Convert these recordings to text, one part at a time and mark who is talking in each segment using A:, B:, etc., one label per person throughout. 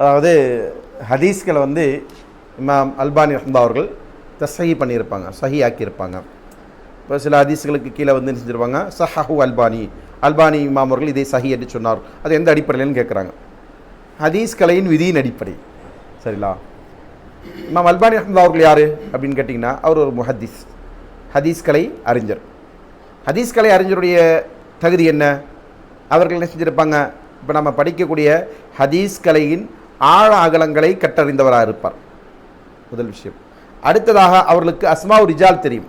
A: அதாவது ஹதீஸ்களை வந்து இமாம் அல்பானி ரஹ்மதா அவர்கள் தசஹி பண்ணியிருப்பாங்க சஹி ஆக்கியிருப்பாங்க இப்போ சில ஹதீஸ்களுக்கு கீழே வந்து என்ன செஞ்சிருப்பாங்க? சஹஹு அல்பானி. அல்பானி இமாம் அவர்கள் இதை சஹி என்று சொன்னார். அது எந்த அடிப்படையிலன்னு கேட்குறாங்க. ஹதீஸ் கலையின் விதியின் அடிப்படை. சரிங்களா? இமாம் அல்பானி ரஹ்மதா அவர்கள் யார் அப்படின்னு கேட்டிங்கன்னா அவர் ஒரு முஹதீஸ் ஹதீஸ் கலை அறிஞர். ஹதீஸ் கலை அறிஞருடைய தகுதி என்ன? அவர்கள் என்ன செஞ்சுருப்பாங்க? இப்போ நம்ம படிக்கக்கூடிய ஹதீஸ் கலையின் ஆழ அகலங்களை கற்றறிந்தவராக இருப்பார். முதல் விஷயம். அடுத்ததாக அவர்களுக்கு அஸ்மாவு ரிஜால் தெரியும்.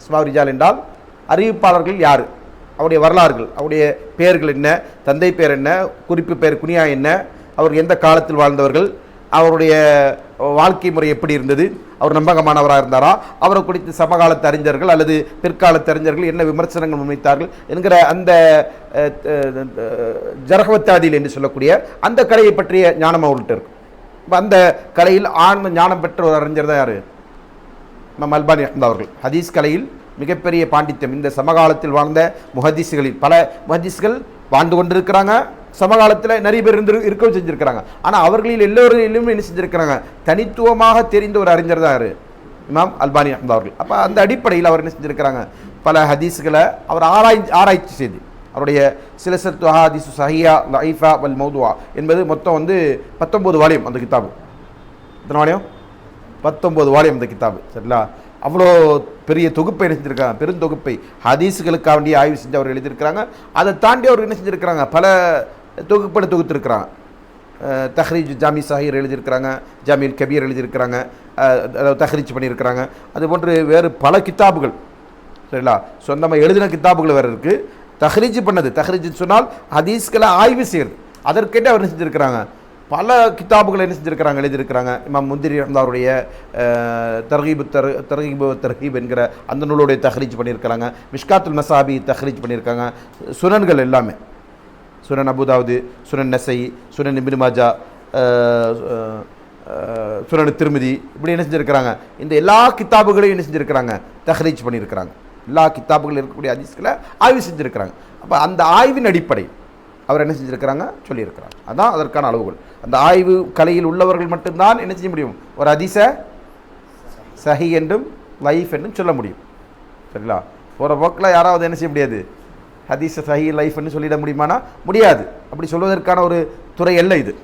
A: அஸ்மாவு ரிஜால் என்றால் அறிவிப்பாளர்கள் யார்? அவருடைய வரலாறுகள் அவருடைய பெயர்கள் என்ன தந்தை பேர் என்ன குறிப்பு பெயர் குனியா என்ன அவர் எந்த காலத்தில் வாழ்ந்தவர்கள் அவருடைய வாழ்க்கை முறை எப்படி இருந்தது? அவர் நம்பகமானவராக இருந்தாரா? அவரை குறித்து சமகாலத்து அறிஞர்கள் அல்லது பிற்காலத்து அறிஞர்கள் என்ன விமர்சனங்கள் முன்வைத்தார்கள் என்கிற அந்த ஜரகவத்தாதியில் என்று சொல்லக்கூடிய அந்த கலையை பற்றிய ஞானம் அவர்கிட்ட இருக்கும் இப்போ அந்த கலையில் ஆன்ம ஞானம் பெற்ற ஒரு அறிஞர் தான் யார்? நம்ம அல்பானி அஹ்மத் அவர்கள். ஹதீஸ் கலையில் மிகப்பெரிய பாண்டித்யம். இந்த சமகாலத்தில் வாழ்ந்த முஹதீஸ்களில் பல முஹதீஸ்கள் வாழ்ந்து கொண்டிருக்கிறாங்க. சமகாலத்தில் நிறைய பேர் இருந்து இருக்கவும் செஞ்சுருக்கிறாங்க. ஆனால் அவர்களில் எல்லோரிலும் என்ன செஞ்சுருக்கிறாங்க? தனித்துவமாக தெரிந்த ஒரு அறிஞர் தான் இமாம் அல்பானி அஹ்மத் அவர்கள் அப்போ அந்த அடிப்படையில் அவர் என்ன செஞ்சுருக்கிறாங்க? பல ஹதீஸுகளை அவர் ஆராய் ஆராய்ச்சி செய்து அவருடைய சில சத்து ஹாதிசு சஹியா லைஃபா வல் மௌதுவா என்பது மொத்தம் வந்து பத்தொம்போது வாலியம் அந்த கித்தாபு. எத்தனை வாலியம்? பத்தொம்போது வாலியம் அந்த கிதாபு சரிங்களா? அவ்வளோ பெரிய தொகுப்பை என்ன செஞ்சுருக்காங்க? பெருந்தொகுப்பை ஹதீஸுகளுக்காக வேண்டிய ஆய்வு செஞ்சு அவர் எழுதியிருக்கிறாங்க. அதை தாண்டி அவர் என்ன செஞ்சுருக்கிறாங்க? பல தொகுப்பட தொகுத்திருக்கிறாங்க தஹ்ரீஜ் ஜாமி சாஹிர் எழுதியிருக்கிறாங்க ஜாமீன் கபீர் எழுதியிருக்கிறாங்க அதாவது தஹ்ரீஜ் பண்ணியிருக்கிறாங்க. அது போன்று வேறு பல கித்தாபுகள் சரிங்களா? சொந்தமாக எழுதின கித்தாபுகள் வேறு இருக்குது தஹ்ரீஜ் பண்ணது தஹ்ரீஜ் சொன்னால் ஹதீஸ்களை ஆய்வு செய்கிறது அதற்கேட்டு அவர் என்ன செஞ்சுருக்கிறாங்க? பல கித்தாபுகளை என்ன செஞ்சுருக்கிறாங்க? எழுதியிருக்கிறாங்க. இமாம் முந்திரி அவருடைய தர்கீபு தர் தர்கீபு தர்கீப் என்கிற அந்த நூலுடைய தஹ்ரீஜ் பண்ணியிருக்கிறாங்க. மிஷ்காத்துல் மசாபி தஹ்ரீஜ் பண்ணியிருக்காங்க. சுனன்கள் எல்லாமே. சுனன் அபுதாவது சுனன் நசை சுனன் இபின் மாஜா சுனன் திருமதி இப்படி என்ன செஞ்சுருக்கிறாங்க. இந்த எல்லா கித்தாபுகளையும் என்ன செஞ்சுருக்கிறாங்க? தஹ்ரீஜ் பண்ணியிருக்கிறாங்க. எல்லா கித்தாபுகளும் இருக்கக்கூடிய அதிஸ்களை ஆய்வு செஞ்சுருக்கிறாங்க. அப்போ அந்த ஆய்வின் அடிப்படை அவர் என்ன செஞ்சுருக்கிறாங்க? சொல்லியிருக்கிறாங்க அதான் அதற்கான அளவுகள் அந்த ஆய்வு கலையில் உள்ளவர்கள் மட்டும்தான் என்ன செய்ய முடியும்? ஒரு அதிச சஹி என்றும் லைஃப் என்றும் சொல்ல முடியும். சரிங்களா? போகிற போக்கில் யாராவது என்ன செய்ய முடியாது? ஹதீஸ் சஹி லைஃப்னு சொல்லிட முடியுமானா? முடியாது. அப்படி சொல்வதற்கான ஒரு துறை அல்ல இது.